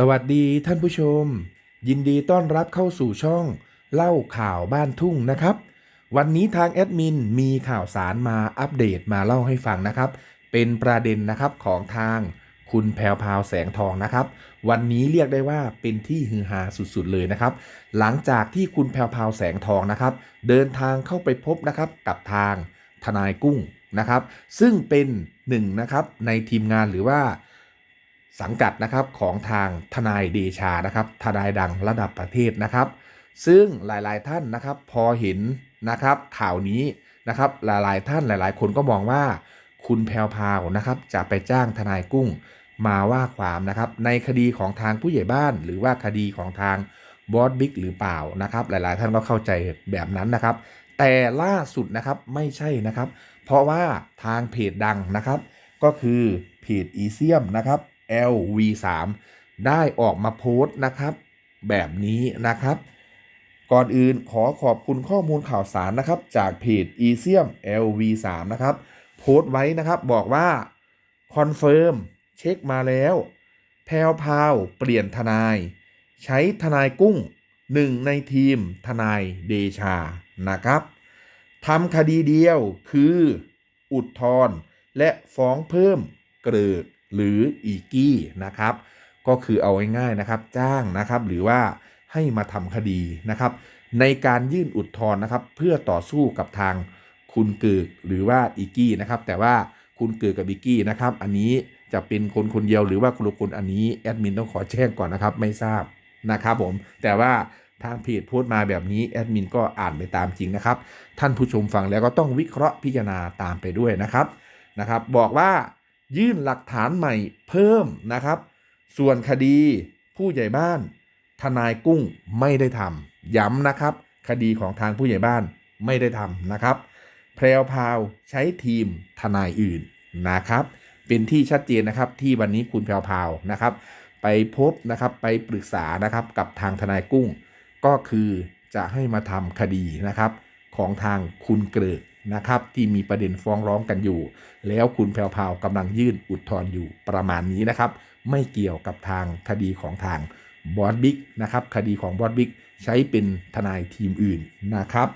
สวัสดีท่านผู้ชม ยินดีต้อนรับเข้าสู่ช่อง เล่าข่าวบ้านทุ่งนะครับ วันนี้ทางแอดมินมีข่าวสารมาอัปเดตมาเล่าให้ฟังนะครับ เป็นประเด็นนะครับของทางคุณแพรวพาวแสงทองนะครับ วันนี้เรียกได้ว่าเป็นที่ฮือฮาสุดๆเลยนะครับ หลังจากที่คุณแพรวพาวแสงทองนะครับ เดินทางเข้าไปพบนะครับกับทางทนายกุ้งนะครับ ซึ่งเป็นหนึ่งนะครับในทีมงานหรือว่า สังกัดนะครับของทางทนายเดชานะครับทนายดังระดับประเทศนะครับ ซึ่งหลายๆท่านนะครับพอเห็นนะครับข่าวนี้นะครับหลายๆท่านหลายๆ คนก็มองว่าคุณแพรวพาวนะครับจะไปจ้างทนายกุ้งมาว่าความนะครับในคดีของทางผู้ใหญ่บ้าน หรือว่าคดีของทางบอสบิ๊กหรือเปล่านะครับ หลายๆ ท่านก็เข้าใจแบบนั้นนะครับ แต่ล่าสุดนะครับไม่ใช่นะครับ เพราะว่าทางเพจดังนะครับ ก็คือเพจอีเซียมนะครับ LV3 ได้ออกมาโพสต์นะครับ แบบนี้นะครับ ก่อนอื่นขอขอบคุณข้อมูลข่าวสารนะครับ จากเพจ e c i u m LV3 นะครับ โพสต์ไว้นะครับบอกว่าคอนเฟิร์มเช็คมาแล้ว แพรวพาวเปลี่ยนทนาย ใช้ทนายกุ้งหนึ่งในทีมทนายเดชานะครับทำคดีเดียวคืออุดทธรและฟ้องเพิ่มเกลือก หรืออีกี้นะครับ ก็คือเอาง่ายๆนะครับ จ้างนะครับ หรือว่าให้มาทำคดีนะครับ ในการยื่นอุทธรณ์นะครับ เพื่อต่อสู้กับทางคุณเกิกหรือว่าอีกี้นะครับ แต่ว่าคุณเกิกกับอีกี้นะครับ อันนี้จะเป็นคนคนเดียวหรือว่าคนละคนอันนี้แอดมินต้องขอแจ้งก่อนนะครับ ไม่ทราบนะครับผมแต่ว่าทางเพจโพสต์มาแบบนี้แอดมินก็อ่านไปตามจริงนะครับ ท่านผู้ชมฟังแล้วก็ต้องวิเคราะห์พิจารณาตามไปด้วยนะครับนะครับ บอกว่า ยื่นหลักฐานใหม่เพิ่มนะครับ ส่วนคดีผู้ใหญ่บ้าน ทนายกุ้งไม่ได้ทำย้ำนะครับ คดีของทางผู้ใหญ่บ้านไม่ได้ทำนะครับ แพรวพาวใช้ทีมทนายอื่นนะครับ เป็นที่ชัดเจนนะครับที่วันนี้คุณแพรวพาวนะครับ ไปพบนะครับไปปรึกษานะครับกับทางทนายกุ้ง ก็คือจะให้มาทำคดีนะครับของทางคุณเกริก นะครับที่มีประเด็นฟ้องร้องกันอยู่ แล้วคุณแพรวพราวกำลังยื่นอุทธรณ์อยู่ประมาณนี้นะครับ ไม่เกี่ยวกับทางคดีของทางบอสบิ๊กนะครับคดีของบอสบิ๊กใช้เป็นทนายทีมอื่นนะครับ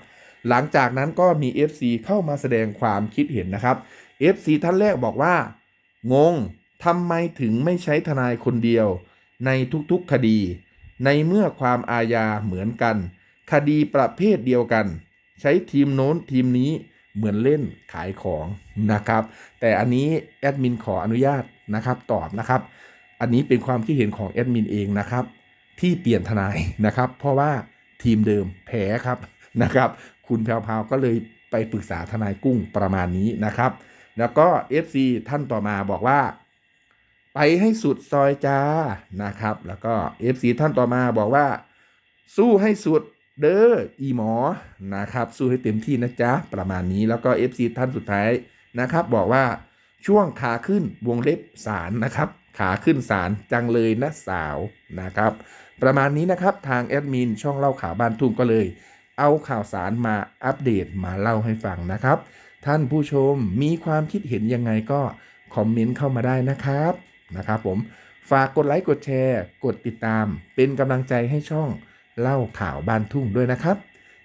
หลังจากนั้นก็มี FC เข้ามาแสดงความคิดเห็นนะครับ FC ท่านแรกบอกว่า งงทำไมถึงไม่ใช้ทนายคนเดียว ในทุกๆคดี ในเมื่อความอาญาเหมือนกัน คดีประเภทเดียวกัน ใช้ทีมโน้นทีมนี้ เหมือนเล่นขายของนะครับ แต่อันนี้แอดมินขออนุญาตนะครับตอบนะครับ อันนี้เป็นความคิดเห็นของแอดมินเองนะครับ ที่เปลี่ยนทนายนะครับ เพราะว่าทีมเดิมแพ้ครับนะครับ คุณแพรวพราก็เลยไปปรึกษาทนายกุ้งประมาณนี้นะครับ แล้วก็ FC ท่านต่อมาบอกว่า ไปให้สุดซอยจ้านะครับ แล้วก็ FC ท่านต่อมาบอกว่า สู้ให้สุด เด้ออีหมอนะครับ สู้ให้เต็มที่นะจ๊ะ ประมาณนี้แล้วก็ FC ท่านสุดท้ายนะครับ บอกว่าช่วงขาขึ้นวงเล็บสารนะครับ ขาขึ้นสารจังเลยนะสาวนะครับ ประมาณนี้นะครับทางแอดมินช่องเล่าข่าวบ้านทุ่งก็เลย เอาข่าวสารมาอัปเดตมาเล่าให้ฟังนะครับ ท่านผู้ชมมีความคิดเห็นยังไงก็คอมเมนต์เข้ามาได้นะครับนะครับ ผมฝากกดไลค์กดแชร์ กดติดตาม เป็นกำลังใจให้ช่อง เล่าข่าวบ้านทุ่งด้วยนะครับ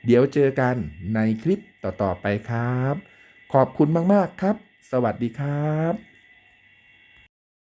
เดี๋ยวเจอกันในคลิปต่อๆไปครับ ขอบคุณมากๆครับ สวัสดีครับ